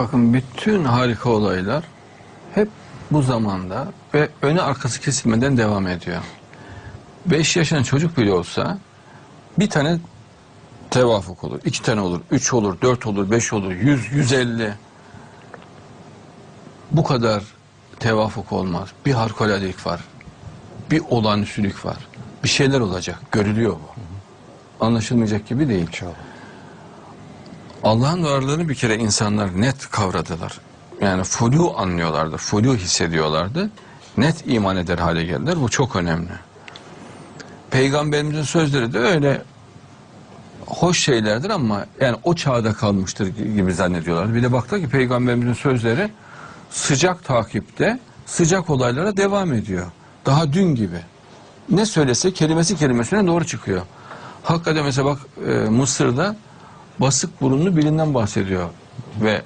Bakın bütün harika olaylar hep bu zamanda ve öne arkası kesilmeden devam ediyor. 5 yaşında çocuk bile olsa bir tane tevafuk olur, iki tane olur, üç olur, dört olur, beş olur, yüz, yüz elli. Bu kadar tevafuk olmaz. Bir harikuladelik var. Bir olağanüstülük var. Bir şeyler olacak. Görülüyor bu. Anlaşılmayacak gibi değil. İnşallah. Allah'ın varlığını bir kere insanlar net kavradılar. Yani flu anlıyorlardı, flu hissediyorlardı. Net iman eder hale geldiler. Bu çok önemli. Peygamberimizin sözleri de öyle hoş şeylerdir ama yani o çağda kalmıştır gibi zannediyorlardı. Bir de baktılar ki peygamberimizin sözleri sıcak takipte, sıcak olaylara devam ediyor. Daha dün gibi. Ne söylese kelimesi kelimesine doğru çıkıyor. Hakikaten mesela bak e, Mısır'da basık burunlu birinden bahsediyor. Ve